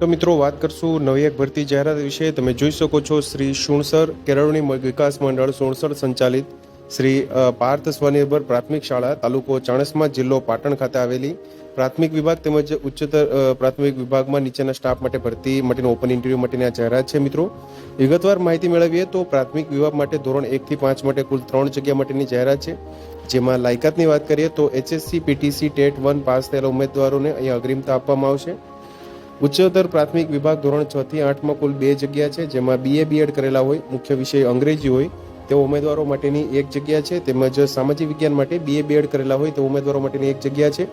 તો મિત્રો, વાત કરશું નવી એક ભરતી જાહેરાત વિશે. તમે જોઈ શકો છો શ્રી સુણસર કેરળની વિકાસ મંડળ સુણસર સંચાલિત શ્રી પાર્થ સ્વનિર્ભર પ્રાથમિક શાળા, તાલુકો ચાણસ્મા જિલ્લો પાટણ ખાતે આવેલી. પ્રાથમિક વિભાગ તેમજ ઉચ્ચતર પ્રાથમિક વિભાગમાં નીચેના સ્ટાફ માટે ભરતી માટેનો ઓપન ઇન્ટરવ્યૂ માટેની આ જાહેરાત છે મિત્રો. વિગતવાર માહિતી મેળવીએ તો પ્રાથમિક વિભાગ માટે ધોરણ એકથી પાંચ માટે કુલ ત્રણ જગ્યા માટેની જાહેરાત છે. જેમાં લાયકાતની વાત કરીએ તો HSC, PTC, TET one pass થયેલા ઉમેદવારોને અહીંયા અગ્રિમતા આપવામાં આવશે. ઉચ્ચતર પ્રાથમિક વિભાગ ધોરણ છ થી આઠમાં કુલ બે જગ્યા છે, જેમાં બીએ બીએડ કરેલા હોય, મુખ્ય વિષય અંગ્રેજી હોય તે ઉમેદવારો માટેની એક જગ્યા છે, તેમજ સામાજિક વિજ્ઞાન માટે બીએ બીએડ કરેલા હોય તે ઉમેદવારો માટેની એક જગ્યા છે.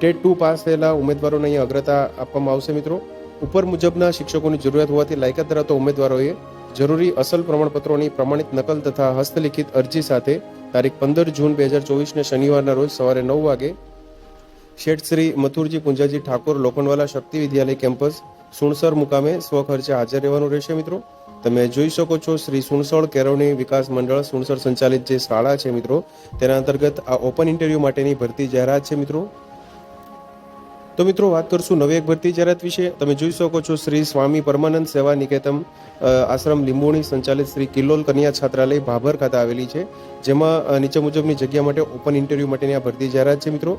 ટેટ ટુ પાસ થયેલા ઉમેદવારોને અહીં અગ્રતા આપવામાં આવશે, મિત્રો. ઉપર મુજબના શિક્ષકોની જરૂરિયાત હોવાથી લાયકાત ધરાવતા ઉમેદવારોએ જરૂરી અસલ પ્રમાણપત્રોની પ્રમાણિત નકલ તથા હસ્તલિખિત અરજી સાથે તારીખ પંદર જૂન બે હજાર ચોવીસને શનિવારના રોજ સવારે નવ વાગે શેઠ શ્રી મથુરજી પુંજાજી ઠાકોર લોખંડવાલા શક્તિ વિદ્યાલય કેમ્પસ, સુણસર મુકામે સ્વખર્ચે હાજર રહેવાનું રહેશે મિત્રો. તમે જોઈ શકો છો શ્રી સુણસળ કેળવણી વિકાસ મંડળ સુણસર સંચાલિત જે શાળા છે મિત્રો, તેના અંતર્ગત આ ઓપન ઇન્ટરવ્યૂ માટેની ભરતી જાહેરાત છે મિત્રો. તો મિત્રો, વાત કરશું નવી એક ભરતી જાહેરાત વિશે. તમે જોઈ શકો છો શ્રી સ્વામી પરમાનંદ સેવા નિકેતન આશ્રમ લીંબોણી સંચાલિત શ્રી કિલ્લોલ કન્યા છાત્રાલય ભાભર ખાતે આવેલી છે, જેમાં નીચે મુજબની જગ્યા માટે ઓપન ઇન્ટરવ્યૂ માટેની આ ભરતી જાહેરાત છે મિત્રો.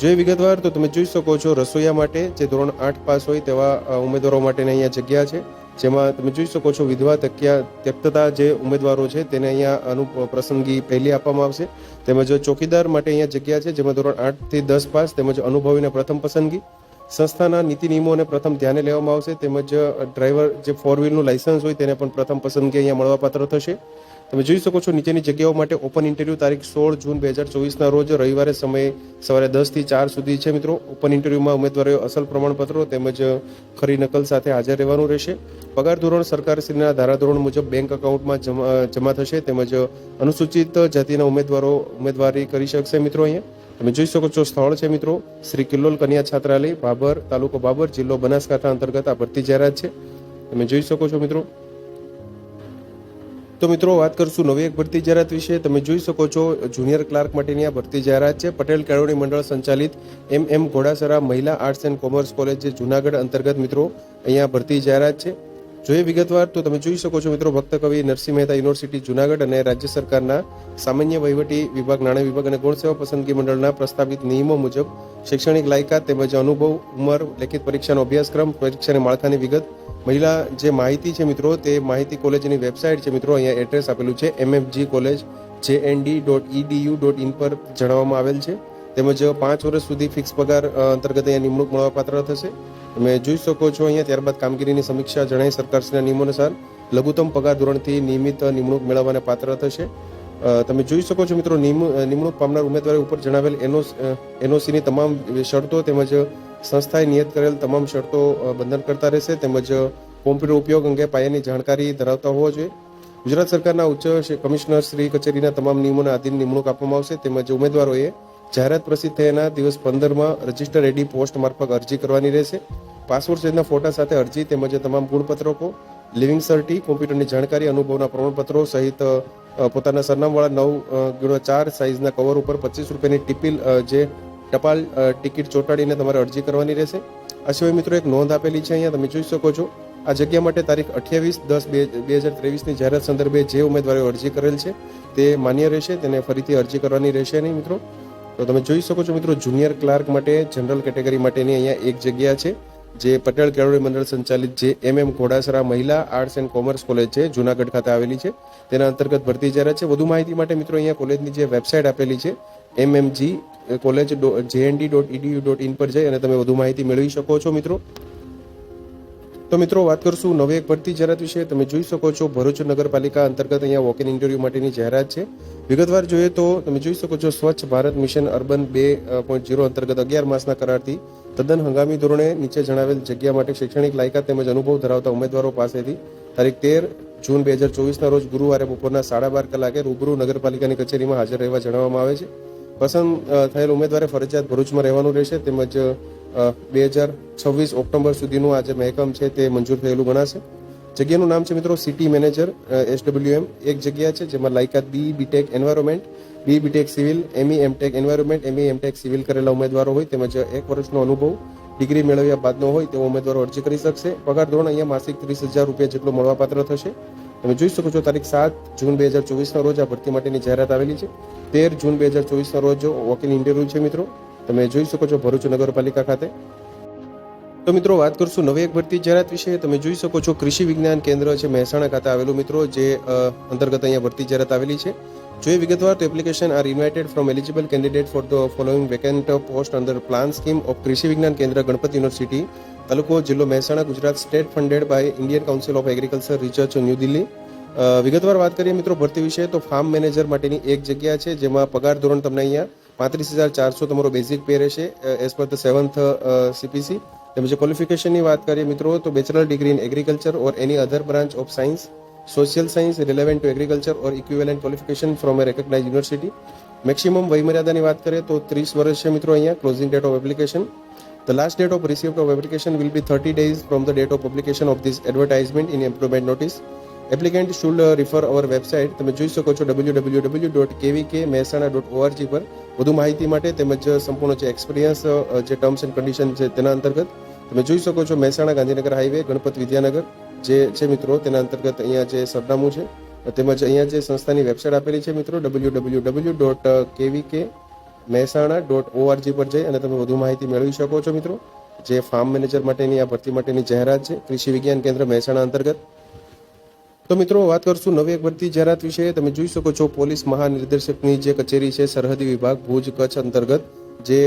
જોઈએ વિગતવાર, તો તમે જોઈ શકો છો રસોઈયા માટે જે ધોરણ આઠ પાસ હોય તેવા ઉમેદવારો માટેની અહીંયા જગ્યા છે. જેમાં તમે જોઈ શકો છો વિધવા તક્યા ત્યક્તતા જે ઉમેદવારો છે તેને અહીંયા અનુ પ્રસંગી પહેલી આપવામાં આવશે. તેમજ ચોકીદાર માટે અહીંયા જગ્યા છે જેમાં ધોરણ આઠથી દસ પાસ તેમજ અનુભવીને પ્રથમ પસંદગી. સંસ્થાના નીતિ નિયમોને પ્રથમ ધ્યાને લેવામાં આવશે તેમજ ડ્રાઈવર જે ફોર વ્હીલનું લાયસન્સ હોય તેને પણ પ્રથમ પસંદગી અહીંયા મળવાપાત્ર થશે. તમે જોઈ શકો છો નીચેની જગ્યાઓ માટે ઓપન ઇન્ટરવ્યૂ તારીખ સોળ જૂન બે હજાર ચોવીસના રોજ રવિવારે સમય સવારે દસથી ચાર સુધી છે મિત્રો. ઓપન ઇન્ટરવ્યૂમાં ઉમેદવારોએ અસલ પ્રમાણપત્રો તેમજ ખરી નકલ સાથે હાજર રહેવાનું રહેશે. પગાર ધોરણ સરકારશ્રીના ધારાધોરણ મુજબ બેંક એકાઉન્ટમાં જમા જમા થશે તેમજ અનુસૂચિત જાતિના ઉમેદવારો, ઉમેદવારી કરી શકશે મિત્રો અહીંયા. તમે જોઈ શકો છો સ્થળ છે મિત્રો. શ્રી કિલ્લોલ કન્યા છાત્રાલય, બાબર તાલુકો બાબર જિલ્લો બનાસકાંઠા અંતર્ગત આ ભરતી જાહેરાત છે. તમે જોઈ શકો છો મિત્રો. તો મિત્રો, વાત કરશું નવી એક ભરતી જાહેરાત વિશે. તમે જોઈ શકો છો, જુનિયર ક્લાર્ક માટેની આ ભરતી જાહેરાત છે. પટેલ કેળવણી મંડળ સંચાલિત એમ એમ ઘોડાસરા મહિલા આર્ટ્સ એન્ડ કોમર્સ કોલેજ, જે જુનાગઢ અંતર્ગત મિત્રો, અહીંયા ભરતી જાહેરાત છે. જોઈએ વિગતવાર તો તમે જોઈ શકો છો મિત્રો ભક્ત કવિ નરસિંહ મહેતા યુનિવર્સિટી જુનાગઢ અને રાજ્ય સરકારના સામાન્ય વહીવટી વિભાગ, નાણાં વિભાગ અને ગૌણ સેવા પસંદગી મંડળના પ્રસ્તાવિત નિયમો મુજબ શૈક્ષણિક લાયકાત તેમજ અનુભવ, ઉંમર, લેખિત પરીક્ષાનો અભ્યાસક્રમ, પરીક્ષાની માળખાની વિગત, મહિલા જે માહિતી છે મિત્રો તે માહિતી કોલેજની વેબસાઇટ છે મિત્રો, અહીંયા એડ્રેસ આપેલું છે MFG college J N D dot EDU dot in પર જણાવવામાં આવેલ છે. તેમજ પાંચ વર્ષ સુધી ફિક્સ પગાર અંતર્ગત અહીંયા નિમણૂક મળવાપાત્ર થશે. તમે જોઈ શકો છો અહીંયા ત્યારબાદ કામગીરીની સમીક્ષા જણાઈ સરકારશ્રીના નિયમો અનુસાર લઘુત્તમ પગાર ધોરણથી નિયમિત નિમણૂક મેળવવાને પાત્ર થશે. તમે જોઈ શકો છો મિત્રો, નિમ- નિમણૂક પામનાર ઉમેદવારો ઉપર જણાવેલ એનો એનઓસીની તમામ શરતો તેમજ સંસ્થાએ નિયત કરેલ તમામ શરતો બંધન કરતા રહેશે. તેમજ કોમ્પ્યુટર ઉપયોગ અંગે પાયાની જાણકારી ધરાવતા હોવા જોઈએ. ગુજરાત સરકારના ઉચ્ચ કમિશનર શ્રી કચેરીના તમામ નિયમોના આધીન નિમણૂક આપવામાં આવશે. તેમજ ઉમેદવારોએ જાહેરાત પ્રસિદ્ધ થયાના દિવસ પંદરમાં રજિસ્ટર એડી પોસ્ટ મારફત અરજી કરવાની રહેશે. પાસપોર્ટ સાઇઝના ફોટા સાથે અરજી તેમજ તમામ ગુણપત્રકો, લિવિંગ સર્ટી, કોમ્પ્યુટરની જાણકારી, અનુભવના પ્રમાણપત્રો સહિત પોતાના સરનામવાળા નવ ગુણ્યા ચાર સાઇઝના કવર ઉપર પચીસ રૂપિયાની ટીપીલ જે ટપાલ ટિકિટ ચોંટાડીને તમારે અરજી કરવાની રહેશે. આ સિવાય મિત્રો એક નોંધ આપેલી છે અહીંયા તમે જોઈ શકો છો. આ જગ્યા માટે તારીખ અઠ્યાવીસ દસ બે બે હજાર ત્રેવીસની જાહેરાત સંદર્ભે જે ઉમેદવારો અરજી કરેલ છે તે માન્ય રહેશે, તેને ફરીથી અરજી કરવાની રહેશે નહીં મિત્રો. તો તમે જોઈ શકો છો મિત્રો, જુનિયર ક્લાર્ક માટે, જનરલ કેટેગરી માટેની અહીંયા એક જગ્યા છે, જે પટેલ કેળવણી મંડળ સંચાલિત જે એમ એમ ઘોડાસરા મહિલા આર્ટ્સ એન્ડ કોમર્સ કોલેજ છે, જુનાગઢ ખાતે આવેલી છે. તેના અંતર્ગત ભરતી જાહેરાત છે, વધુ માહિતી માટે મિત્રો અહીંયા કોલેજની જે વેબસાઇટ આપેલી છે, MMG college JND dot EDU dot in પર જઈ અને તમે વધુ માહિતી મેળવી શકો છો મિત્રો. તો મિત્રો, વાત કરશું નવી એક ભરતી જાહેરાત વિશે. તમે જોઈ શકો છો, ભરૂચ નગરપાલિકા અંતર્ગત અહીંયા વોક ઇન ઇન્ટરવ્યૂ માટેની જાહેરાત છે. વિગતવાર જોઈએ તો, તમે જોઈ શકો છો, સ્વચ્છ ભારત મિશન અર્બન બે પોઈન્ટ જીરો અંતર્ગત અગિયાર માસના કરારથી તદ્દન હંગામી ધોરણે નીચે જણાવેલ જગ્યા માટે શૈક્ષણિક લાયકાત તેમજ અનુભવ ધરાવતા ઉમેદવારો પાસેથી તારીખ તેર જૂન બે હજાર ચોવીસના રોજ ગુરુવારે બપોરના સાડા બાર કલાકે રૂબરૂ નગરપાલિકાની કચેરીમાં હાજર રહેવા જણાવવામાં આવે છે. પસંદ થયેલ ઉમેદવારે ફરજિયાત ભરૂચમાં રહેવાનું રહેશે તેમજ બે હજાર છવ્વીસ ઓક્ટોબર સુધીનું આ જે મહેકમ છે તે મંજૂર થયેલું ગણાશે. જગ્યાનું નામ છે મિત્રો સિટી મેનેજર એસડબ્લ્યુએમ એક જગ્યા છે જેમાં લાયકાત B, BTech environment, B, BTech civil, ME, MTech environment, ME, MTech civil કરેલા ઉમેદવારો હોય તેમજ એક વર્ષનો અનુભવ, ડિગ્રી મેળવ્યા બાદનો હોય તેવો ઉમેદવારો અરજી કરી શકશે. પગાર ધોરણ અહીંયા માસિક ત્રીસ હજાર રૂપિયા જેટલો મળવાપાત્ર થશે. તમે જોઈ શકો છો તારીખ સાત જૂન બે હજાર ચોવીસના રોજ આ ભરતી માટેની જાહેરાત આવેલી છે. તેર જૂન બે હજાર ચોવીસના રોજ વકીલ ઇન્ટરવ્યુ છે મિત્રો. તમે જોઈ શકો છો ભરૂચ નગરપાલિકા ખાતે. તો મિત્રો, વાત કરશું નવી એક ભરતી જાહેરાત વિશે. તમે જોઈ શકો છો કૃષિ વિજ્ઞાન કેન્દ્ર છે, મહેસાણા ખાતે આવેલું મિત્રો, જે અંતર્ગત અહીંયા ભરતી જાહેરાત આવેલી છે. જોઈએ વિગતવાર તો application are invited from eligible candidate for the following vacant post under plan scheme of Krishi Vigyan Kendra, Ganpat university તાલુકો જિલ્લો Mehsana, Gujarat state funded by Indian council of agriculture research new Delhi વિગતવાર વાત કરીએ મિત્રો ભરતી વિશે, તો farm manager માટેની એક જગ્યા છે, જેમાં પગાર ધોરણ તમને અહીંયા પાંત્રીસ હજાર ચારસો તમારો બેઝિક પે રહેશે as per the seventh CPC તેમજ ક્વોલિફિકેશનની વાત કરીએ મિત્રો તો bachelor degree in agriculture or any other branch of science social science relevant to agriculture or equivalent qualification from a recognise university maximum વયમર્યાદાની વાત કરીએ તો ત્રીસ વર્ષ છે મિત્રો અહીંયા closing date of application The last date of receipt of application will be 30 days from the date of publication of this advertisement in employment notice. Applicant should refer our website તમે જોઈ શકો છો www.kvk dot KVK Mehsana dot ORG પર વધુ માહિતી માટે તેમજ સંપૂર્ણ જે એક્સપિરિયન્સ જે ટર્મ્સ એન્ડ કન્ડિશન છે તેના અંતર્ગત તમે જોઈ શકો છો મહેસાણા ગાંધીનગર હાઈવે ગણપત વિદ્યાનગર, જે છે મિત્રો તેના અંતર્ગત અહીંયા જે સરનામું છે. તેમજ અહીંયા જે સંસ્થાની વેબસાઇટ આપેલી છે મિત્રો www.kvk dot KVK Mehsana dot ORG પર જઈ અને તમે વધુ માહિતી મેળવી શકો છો મિત્રો. જે ફાર્મ મેનેજર માટેની આ ભરતી માટેની જાહેરાત છે, કૃષિ વિજ્ઞાન કેન્દ્ર મહેસાણા અંતર્ગત. તો મિત્રો, વાત કરશું નવી એક ભરતી જાહેરાત વિશે. તમે જોઈ શકો છો, પોલીસ મહાનિર્દેશકની જે કચેરી છે, સરહદી વિભાગ, ભુજ કચ્છ અંતર્ગત, જે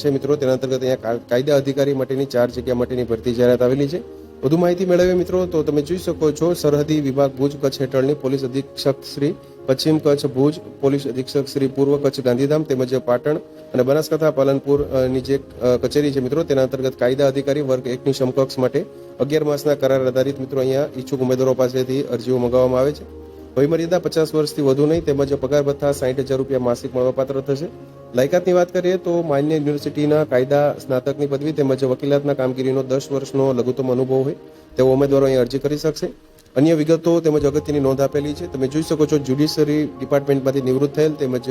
છે મિત્રો, તેના અંતર્ગત અહીંયા કાયદા અધિકારી માટેની ચાર જગ્યા માટેની ભરતી જાહેરાત આવેલી છે. વધુ માહિતી મેળવીએ મિત્રો, તો તમે જોઈ શકો છો, સરહદી વિભાગ, ભુજ કચ્છ હેઠળની પોલીસ અધિક્ષક શ્રી, પશ્ચિમ કચ્છ ભુજ પોલીસ અધિક્ષક શ્રી પૂર્વ કચ્છ ગાંધીધામ તેમજ પાટણ અને બનાસકાંઠા પાલનપુરની જે કચેરી છે મિત્રો, તેના અંતર્ગત કાયદા અધિકારી વર્ગ એકની સમકક્ષ માટે અગિયાર માસના કરાર આધારિત મિત્રો અહીંયા ઈચ્છુક ઉમેદવારો પાસેથી અરજીઓ મંગાવવામાં આવે છે. વયમર્યાદા પચાસ વર્ષથી વધુ નહીં, તેમજ પગાર ભથ્થા સાઠ હજાર રૂપિયા માસિક મળવાપાત્ર થશે. લાયકાતની વાત કરીએ તો માન્ય યુનિવર્સિટીના કાયદા સ્નાતકની પદવી તેમજ વકીલાતના કામગીરીનો દસ વર્ષનો લઘુત્તમ અનુભવ હોય તેવો ઉમેદવારો અહીં અરજી કરી શકશે. અન્ય વિગતો તેમજ અગત્યની નોંધ આપેલી છે. તમે જોઈ શકો છો જ્યુડિશરી ડિપાર્ટમેન્ટમાંથી નિવૃત્ત થયેલ તેમજ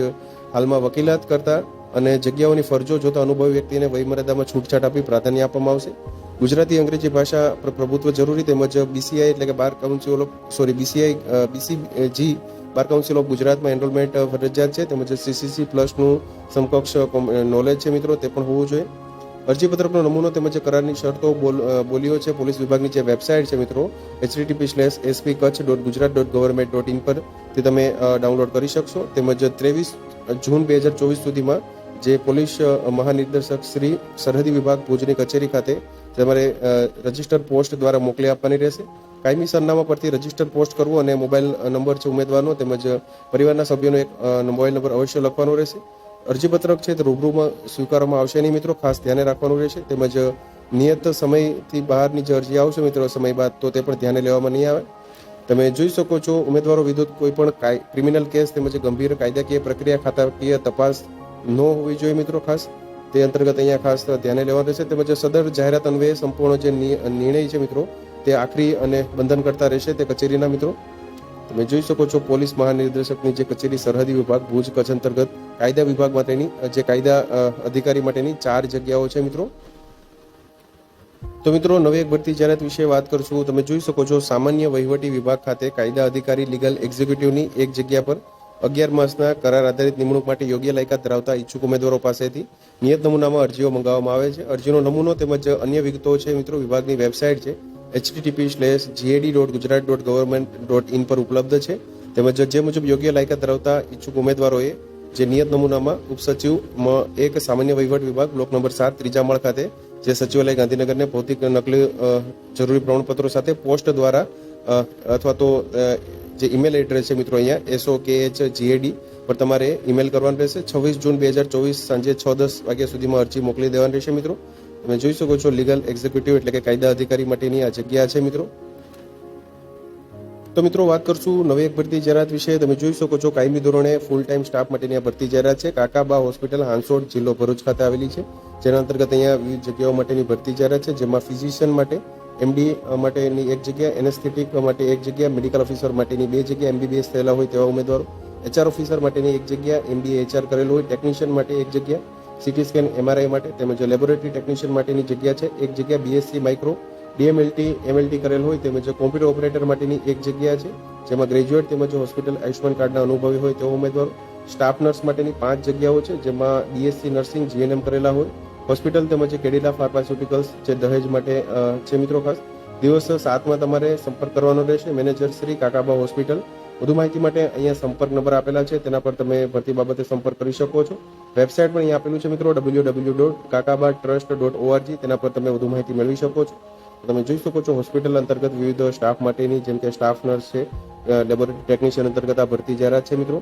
હાલમાં વકીલાત કરતા અને જગ્યાઓની ફરજો જોતા અનુભવી વ્યક્તિને વયમર્યાદામાં છૂટછાટ આપી પ્રાધાન્ય આપવામાં આવશે. ગુજરાતી અંગ્રેજી ભાષા પર, પ્રભુત્વ જરૂરી તેમજ બીસીઆઈ એટલે કે bar council of sorry BCI BCG bar council of ગુજરાતમાં એનરોલમેન્ટ ફરજિયાત છે તેમજ સીસીસી પ્લસનું સમકક્ષ નોલેજ છે મિત્રો, તે પણ હોવું જોઈએ. અરજીપત્રકનો નમૂનો તેમજ કરારની શરતો બોલીઓ છે, પોલીસ વિભાગની જે વેબસાઇટ છે મિત્રો HTTP slash SP Kutch dot Gujarat dot government dot in પર, તે તમે ડાઉનલોડ કરી શકશો. તેમજ ત્રેવીસ જૂન બે હજાર ચોવીસ સુધીમાં જે પોલીસ મહાનિર્દેશક શ્રી સરહદી વિભાગ ભુજની કચેરી ખાતે તમારે રજિસ્ટર પોસ્ટ દ્વારા મોકલી આપવાની રહેશે. કાયમી સરનામા પરથી રજિસ્ટર પોસ્ટ કરવું અને મોબાઈલ નંબર છે ઉમેદવારનો તેમજ પરિવારના સભ્યોનો એક મોબાઈલ નંબર અવશ્ય લખવાનો રહેશે. અરજીપત્રક છે તે રૂબરૂમાં સ્વીકારવામાં આવશે નહીં મિત્રો, ખાસ ધ્યાને રાખવાનું રહેશે. તેમજ નિયત સમયથી બહારની જે અરજી આવશે મિત્રો, સમય બાદ તો તે પણ ધ્યાને લેવામાં નહીં આવે. તમે જોઈ શકો છો, ઉમેદવારો વિરુદ્ધ કોઈ પણ ક્રિમિનલ કેસ તેમજ ગંભીર કાયદાકીય પ્રક્રિયા ખાતાકીય તપાસ ન હોવી જોઈએ મિત્રો ખાસ. તે અંતર્ગત અહીંયા ખાસ ધ્યાને લેવાનું રહેશે. તેમજ સદર જાહેરાત અન્વયે સંપૂર્ણ જે નિર્ણય છે મિત્રો, તે આખરી અને બંધન કરતા રહેશે તે કચેરીના મિત્રો. તમે જોઈ શકો છો પોલીસ મહાનિર્દેશકની જે કચેરી સરહદી વિભાગ, ભુજ કચ્છ અંતર્ગત કાયદા વિભાગ માટેની, જે કાયદા અધિકારી માટેની ચાર જગ્યાઓ છે મિત્રો. તો મિત્રો, નવી એક ભરતી જાહેરાત વિશે વાત કરશું. તમે જોઈ શકો છો સામાન્ય વહીવટી વિભાગ ખાતે કાયદા અધિકારી, લીગલ એક્ઝિક્યુટિવની એક જગ્યા પર અગિયાર માસના કરાર આધારિત નિમણૂક માટે યોગ્ય લાયકાત ધરાવતા ઈચ્છુક ઉમેદવારો પાસેથી નિયત નમૂનામાં અરજીઓ મંગાવવામાં આવે છે. અરજીનો નમૂનો તેમજ અન્ય વિગતો છે મિત્રો, વિભાગની વેબસાઇટ છે. HTTP slash GAD dot Gujarat dot government dot in પર ઉપલબ્ધ છે. તેમજ જે મુજબ યોગ્ય લાયકાત ધરાવતા ઈચ્છુક ઉમેદવારોએ જે નિયત નમૂનામાં ઉપસચિવ એક સામાન્ય વહીવટ વિભાગ, બ્લોક નંબર સાત ત્રીજા માળ ખાતે જે સચિવાલય ગાંધીનગરને ભૌતિક નકલી જરૂરી પ્રમાણપત્રો સાથે પોસ્ટ દ્વારા અથવા તો જે ઈમેલ એડ્રેસ છે મિત્રો અહીંયા એસઓ કે એચ જીએડી પર તમારે ઈમેલ કરવાનું રહેશે. છવ્વીસ જૂન બે હજાર ચોવીસ સાંજે છ દસ વાગ્યા સુધીમાં અરજી મોકલી દેવાની રહેશે મિત્રો. તમે જોઈ શકો છો લીગલ એક્ઝિક્યુટિવ એટલે કે કાયદા અધિકારી માટેની આ જગ્યા છે મિત્રો. તો મિત્રો વાત કરશું નવી એક ભરતી જાહેરાત વિશે. તમે જોઈ શકો છો કાયમી ધોરણે ફૂલ ટાઈમ સ્ટાફ માટેની આ ભરતી જાહેરાત છે. કાકાબા હોસ્પિટલ હાંસોડ જિલ્લો ભરૂચ ખાતે આવેલી છે. જેના અંતર્ગત અહીંયા વિવિધ જગ્યાઓ માટેની ભરતી જાહેરાત છે, જેમાં ફિઝિશિયન માટે એમડી માટેની એક જગ્યા એનેસ્થેટિક માટે એક જગ્યા મેડિકલ ઓફિસર માટેની બે જગ્યા એમબીબીએસ થયેલા હોય તેવા ઉમેદવારો. એચઆર ઓફિસર માટેની એક જગ્યા એમબીએ એચઆર કરેલું હોય ટેકનિશિયન માટે એક જગ્યા સીટી સ્કેન એમઆરઆઈ માટે તેમજ લેબોરેટરી ટેકનિશિયન માટેની જગ્યા છે. એક જગ્યા બીએસસી માઇક્રો ડીએમએલટી એમએલટી કરેલ હોય તેમજ કોમ્પ્યુટર ઓપરેટર માટેની એક જગ્યા છે, જેમાં ગ્રેજ્યુએટ તેમજ હોસ્પિટલ આયુષ્માન કાર્ડના અનુભવી હોય તેવા ઉમેદવારો. સ્ટાફ નર્સ માટેની પાંચ જગ્યાઓ છે, જેમાં બીએસસી નર્સિંગ જીએનએમ કરેલા હોય હોસ્પિટલ તેમજ કેડિલા ફાર્માસ્યુટિકલ્સ જે દહેજ માટે છે મિત્રો ખાસ. દિવસ સાતમાં તમારે સંપર્ક કરવાનો રહેશે. Manager Shri Kakaba hospital. વધુ માહિતી માટે અહીંયા સંપર્ક નંબર આપેલા છે. તેના પર તમે ભરતી બાબતે સંપર્ક કરી શકો છો. વેબસાઇટ પણ અહીંયા આપેલું છે મિત્રો W W dot Kakaba trust dot ORG તેના પર તમે વધુ માહિતી મેળવી શકો છો. તમે જોઈ શકો છો, હોસ્પિટલ અંતર્ગત વિવિધ સ્ટાફ માટેની, જેમ કે સ્ટાફ નર્સ છે લેબોરેટરી ટેકનિશિયન અંતર્ગત આ ભરતી જાહેરાત છે મિત્રો.